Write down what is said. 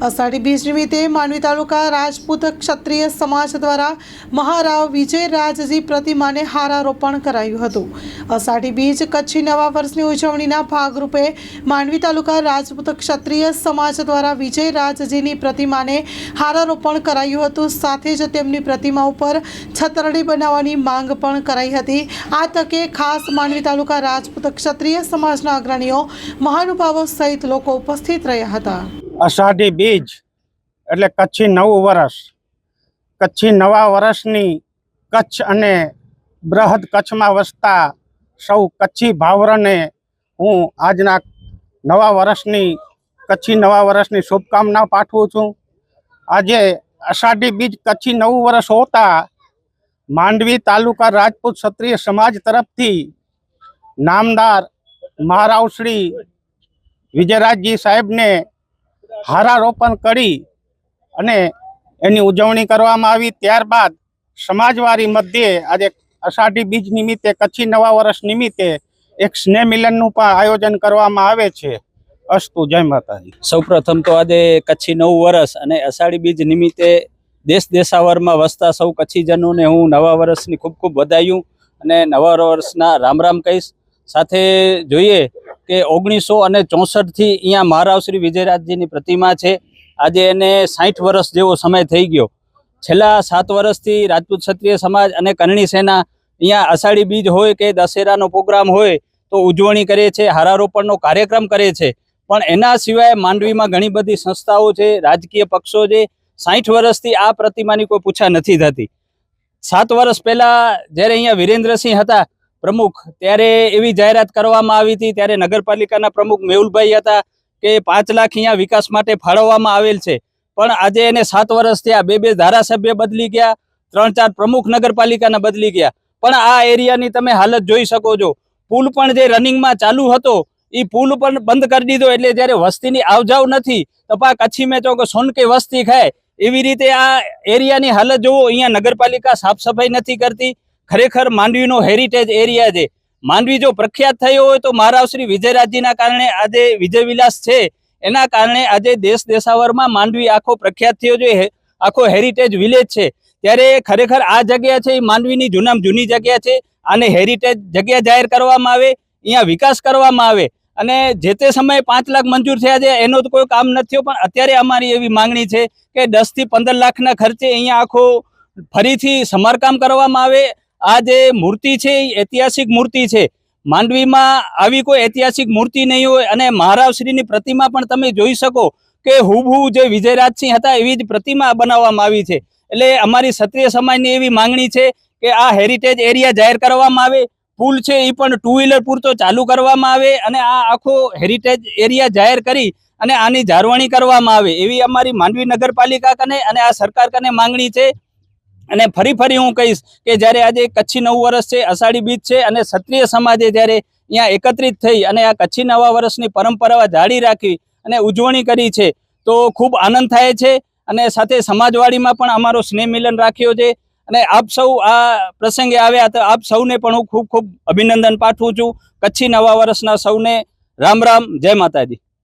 અષાઢી બીજ નિમિત્તે માંડવી તાલુકા રાજપૂત ક્ષત્રિય સમાજ દ્વારા મહારાવ વિજયરાજજી પ્રતિમાને હારારોપણ કરાયું હતું. અષાઢી બીજ કચ્છી નવા વર્ષની ઉજવણીના ભાગરૂપે માંડવી તાલુકા રાજપૂત ક્ષત્રિય સમાજ દ્વારા વિજયરાજજીની પ્રતિમાને હારારોપણ કરાયું હતું. સાથે જ તેમની પ્રતિમા ઉપર છતરડી બનાવવાની માંગ પણ કરાઈ હતી. આ તકે ખાસ માંડવી તાલુકા રાજપૂત ક્ષત્રિય સમાજના અગ્રણીઓ મહાનુભાવો સહિત લોકો ઉપસ્થિત રહ્યા હતા. અષાઢી બીજ, એટલે કચ્છી નવું વર્ષ કચ્છી નવા વર્ષની કચ્છ અને બૃહદ કચ્છમાં વસતા સૌ કચ્છી ભાવરને હું આજના નવા વર્ષની કચ્છી નવા વર્ષની શુભકામના પાઠવું છું. આજે અષાઢી બીજ કચ્છી નવું વર્ષ હોતા માંડવી તાલુકા રાજપૂત ક્ષત્રિય સમાજ તરફથી નામદાર મહારાવ શ્રી વિજયરાજજી સાહેબને હારારોપણ કરી અને એની ઉજવણી કરવામાં આવી. ત્યારબાદ સમાજવારી મધ્યે આજે અષાઢી બીજ નિમિત્તે, કચ્છી નવા વર્ષ નિમિત્તે એક સ્નેહ મિલનનું પણ આયોજન કરવામાં આવે છે. અસ્તુ, જય માતાજી. સૌપ્રથમ તો આજે કચ્છી નવું વર્ષ અને અષાઢી બીજ નિમિત્તે દેશ દેશાવરમાં વસતા સૌ કચ્છીજનોને હું નવા વર્ષની ખૂબ ખૂબ વધાયું અને નવા વર્ષના રામ રામ કહીશ. સાથે જોઈએ કે ઓગણીસો અને ચોસઠથી અહીંયા મહારાવ શ્રી વિજયરાજજીની પ્રતિમા છે. આજે એને સાઠ વર્ષ જેવો સમય થઈ ગયો. છેલ્લા સાત વર્ષથી રાજપૂત ક્ષત્રિય સમાજ અને કરણી સેના અહીંયા અષાઢી બીજ હોય કે દશેરાનો પ્રોગ્રામ હોય તો ઉજવણી કરે છે, હારારોપણનો કાર્યક્રમ કરે છે. પણ એના સિવાય માંડવીમાં ઘણી બધી સંસ્થાઓ છે, રાજકીય પક્ષો છે. સાઠ વર્ષથી આ પ્રતિમાની કોઈ પૂછા નથી થતી. સાત વર્ષ પહેલાં જ્યારે અહીંયા વિરેન્દ્રસિંહ હતા પ્રમુખ, ત્યારે એવી જાહેરાત કરવામાં આવી હતી, ત્યારે નગરપાલિકાના પ્રમુખ મેહુલભાઈ હતા કે પાંચ લાખ અહીંયા વિકાસ માટે ફાળવવામાં આવેલ છે. પણ આજે એને સાત વર્ષ થયા, બે બે ધારાસભ્ય બદલી ગયા, ત્રણ ચાર પ્રમુખ નગરપાલિકાના બદલી ગયા. પણ આ એરિયાની તમે હાલત જોઈ શકો છો. પુલ પણ જે રનિંગમાં ચાલુ હતો એ પુલ પણ બંધ કરી દીધો એટલે જ્યારે વસ્તીની આવજાવ નથી તો પા કચ્છી મેં ચોક સોનકે વસ્તી ખાય. એવી રીતે આ એરિયાની હાલત જોવો, અહીંયા નગરપાલિકા સાફ સફાઈ નથી કરતી ખરેખર માંડવીનો હેરિટેજ એરિયા છે. માંડવી જો પ્રખ્યાત થયો હોય તો મહારાવ શ્રી વિજયરાજજીના કારણે આજે વિજય વિલાસ છે. એના કારણે આજે દેશ દેશાવરમાં માંડવી આખો પ્રખ્યાત થયો છે. આખો હેરિટેજ વિલેજ છે. ત્યારે ખરેખર આ જગ્યા છે એ માંડવીની જૂનામાં જૂની જગ્યા છે. આને હેરિટેજ જગ્યા જાહેર કરવામાં આવે, અહીંયા વિકાસ કરવામાં આવે. અને જે તે સમયે પાંચ લાખ મંજૂર થયા છે, એનો તો કોઈ કામ નથી પણ અત્યારે અમારી એવી માંગણી છે કે દસથી પંદર લાખના ખર્ચે અહીંયા આખો ફરીથી સમારકામ કરવામાં આવે. આ જે મૂર્તિ છે એ ઐતિહાસિક મૂર્તિ છે. માંડવીમાં આવી કોઈ ઐતિહાસિક મૂર્તિ નહીં હોય અને મહારાવશ્રીની પ્રતિમા પણ તમે જોઈ શકો કે હુબહુ જે વિજયરાજસિંહ હતા એવી જ પ્રતિમા બનાવવામાં આવી છે. એટલે અમારી ક્ષત્રિય સમાજની એવી માંગણી છે કે આ હેરિટેજ એરિયા જાહેર કરવામાં આવે, પુલ છે એ પણ ટુ વ્હીલર પૂરતો ચાલુ કરવામાં આવે અને આ આખો હેરિટેજ એરિયા જાહેર કરી અને આની જાળવણી કરવામાં આવે એવી અમારી માંડવી નગરપાલિકા કને અને આ સરકાર કને માંગણી છે અને ફરી ફરી હું કહીશ કે જ્યારે આજે કચ્છી નવું વર્ષ છે, અષાઢી બીજ છે અને ક્ષત્રિય સમાજે જ્યારે અહીંયા એકત્રિત થઈ અને આ કચ્છી નવા વર્ષની પરંપરા જાળી રાખી અને ઉજવણી કરી છે, તો ખૂબ આનંદ થાય છે અને સાથે સમાજવાડીમાં પણ અમારો સ્નેહ મિલન રાખ્યો છે. અને આપ સૌ આ પ્રસંગે આવ્યા તો આપ સૌને પણ હું ખૂબ ખૂબ અભિનંદન પાઠવું છું. કચ્છી નવા વર્ષના સૌને રામ રામ, જય માતાજી.